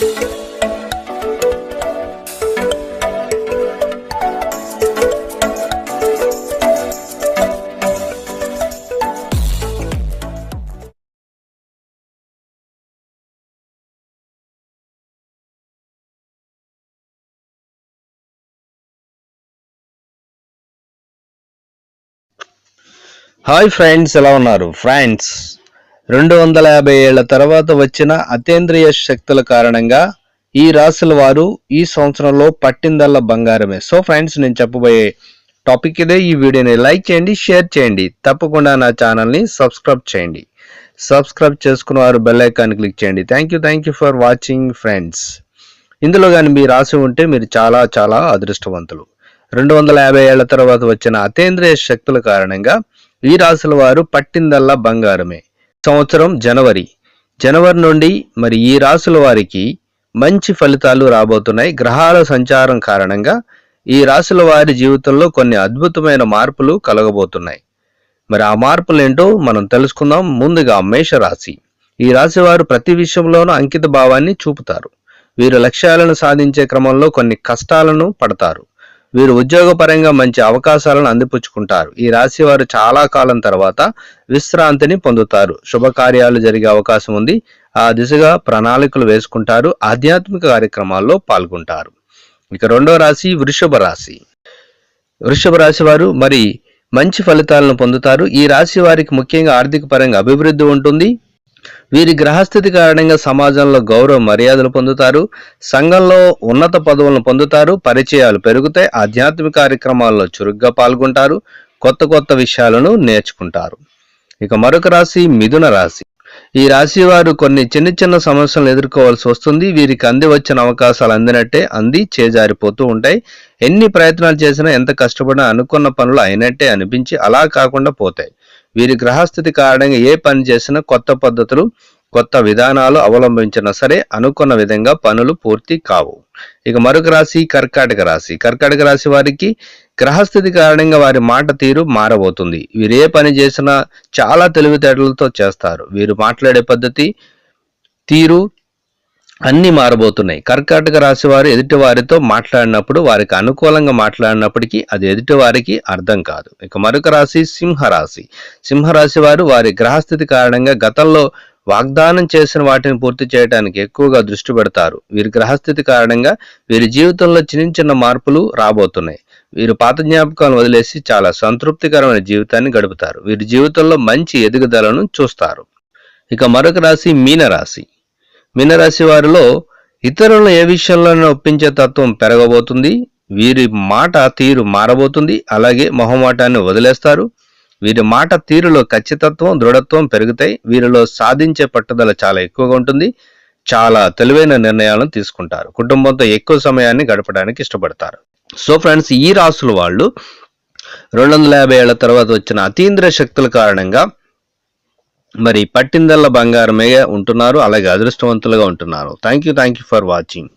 Hi friends ఎలా ఉన్నారు? Friends రెండు వందల యాభై ఏళ్ళ తర్వాత వచ్చిన అతేంద్రియ శక్తుల కారణంగా ఈ రాశుల వారు ఈ సంవత్సరంలో పట్టిందల్లా బంగారమే. సో ఫ్రెండ్స్ నేను చెప్పబోయే టాపిక్ ఇదే. ఈ వీడియోని లైక్ చేయండి షేర్ చేయండి. తప్పకుండా నా ఛానల్ని సబ్స్క్రైబ్ చేయండి. సబ్స్క్రైబ్ చేసుకున్న వారు బెల్ ఐకాన్ క్లిక్ చేయండి. Thank you thank you for watching friends. ఇందులో కానీ మీ రాసి ఉంటే మీరు చాలా చాలా అదృష్టవంతులు. రెండు వందల యాభై ఏళ్ళ తర్వాత వచ్చిన అతేంద్రియ శక్తుల కారణంగా ఈ రాశుల వారు పట్టిందల్లా బంగారమే. సంవత్సరం జనవరి. జనవరి నుండి మరి ఈ రాశుల వారికి మంచి ఫలితాలు రాబోతున్నాయి. గ్రహాల సంచారం కారణంగా ఈ రాశుల వారి జీవితంలో కొన్ని అద్భుతమైన మార్పులు కలగబోతున్నాయి. మరి ఆ మార్పులు ఏంటో మనం తెలుసుకుందాం. ముందుగా మేషరాశి. ఈ రాశి వారు ప్రతి విషయంలోనూ అంకిత భావాన్ని చూపుతారు. వీరు లక్ష్యాలను సాధించే క్రమంలో కొన్ని కష్టాలను పడతారు. వీరు ఉద్యోగపరంగా మంచి అవకాశాలను అందిపుచ్చుకుంటారు. ఈ రాశి వారు చాలా కాలం తర్వాత విశ్రాంతిని పొందుతారు. శుభకార్యాలు జరిగే అవకాశం ఉంది. ఆ దిశగా ప్రణాళికలు వేసుకుంటారు. ఆధ్యాత్మిక కార్యక్రమాల్లో పాల్గొంటారు. ఇక రెండో రాశి వృషభ రాశి. వృషభ రాశి వారు మరి మంచి ఫలితాలను పొందుతారు. ఈ రాశి వారికి ముఖ్యంగా ఆర్థిక పరంగా అభివృద్ధి ఉంటుంది. వీరి గ్రహస్థితి కారణంగా సమాజంలో గౌరవ మర్యాదలు పొందుతారు సంఘంలో ఉన్నత పదవులను పొందుతారు పరిచయాలు పెరుగుతాయి ఆధ్యాత్మిక కార్యక్రమాల్లో చురుగ్గా పాల్గొంటారు కొత్త కొత్త విషయాలను నేర్చుకుంటారు. ఇక మరొక రాశి మిథున రాశి. ఈ రాశి వారు కొన్ని చిన్న చిన్న సమస్యలను ఎదుర్కోవాల్సి వస్తుంది. వీరికి అంది వచ్చిన అవకాశాలు అందినట్టే అంది చేజారిపోతూ ఉంటాయి. ఎన్ని ప్రయత్నాలు చేసినా ఎంత కష్టపడినా అనుకున్న పనులు అయినట్టే అనిపించి అలా కాకుండా పోతాయి. వీరి గ్రహస్థితి కారణంగా ఏ పని చేసినా కొత్త పద్ధతులు కొత్త విధానాలు అవలంబించినా సరే అనుకున్న విధంగా పనులు పూర్తి కావు. ఇక మరొక రాశి కర్కాటక రాశి. కర్కాటక రాశి వారికి గ్రహస్థితి కారణంగా వారి మాట తీరు మారబోతుంది. వీరు ఏ పని చేసినా చాలా తెలివితేటలతో చేస్తారు. వీరు మాట్లాడే పద్ధతి తీరు అన్ని మారబోతున్నాయి. కర్కాటక రాశి వారు ఎదుటి వారితో మాట్లాడినప్పుడు వారికి అనుకూలంగా మాట్లాడినప్పటికీ అది ఎదుటి వారికి అర్థం కాదు. ఇక మరొక రాశి సింహరాశి. సింహరాశి వారు వారి గ్రహస్థితి కారణంగా గతంలో వాగ్దానం చేసిన వాటిని పూర్తి చేయడానికి ఎక్కువగా దృష్టి పెడతారు. వీరి గ్రహస్థితి కారణంగా వీరి జీవితంలో చిన్న చిన్న మార్పులు రాబోతున్నాయి. వీరు పాత జ్ఞాపకాలను వదిలేసి చాలా సంతృప్తికరమైన జీవితాన్ని గడుపుతారు. వీరి జీవితంలో మంచి ఎదుగుదలను చూస్తారు. ఇక మరొక రాశి మీనరాశి. మీనరాశి వారిలో ఇతరులను ఏ విషయంలోనూ ఒప్పించే తత్వం పెరగబోతుంది. వీరి మాట తీరు మారబోతుంది. అలాగే మొహమాటాన్ని వదిలేస్తారు. వీరి మాట తీరులో ఖచ్చితత్వం దృఢత్వం పెరుగుతాయి. వీరిలో సాధించే పట్టుదల చాలా ఎక్కువగా ఉంటుంది. చాలా తెలివైన నిర్ణయాలను తీసుకుంటారు. కుటుంబంతో ఎక్కువ సమయాన్ని గడపడానికి ఇష్టపడతారు. సో ఫ్రెండ్స్ ఈ రాసుల వాళ్ళు రెండు వందల యాభై ఏళ్ళ తర్వాత వచ్చిన అతీంద్ర శక్తుల కారణంగా మరి పట్టిందల్ల బంగారమే ఉంటున్నారు అలాగే అదృష్టవంతులుగా ఉంటున్నారు. Thank you thank you for watching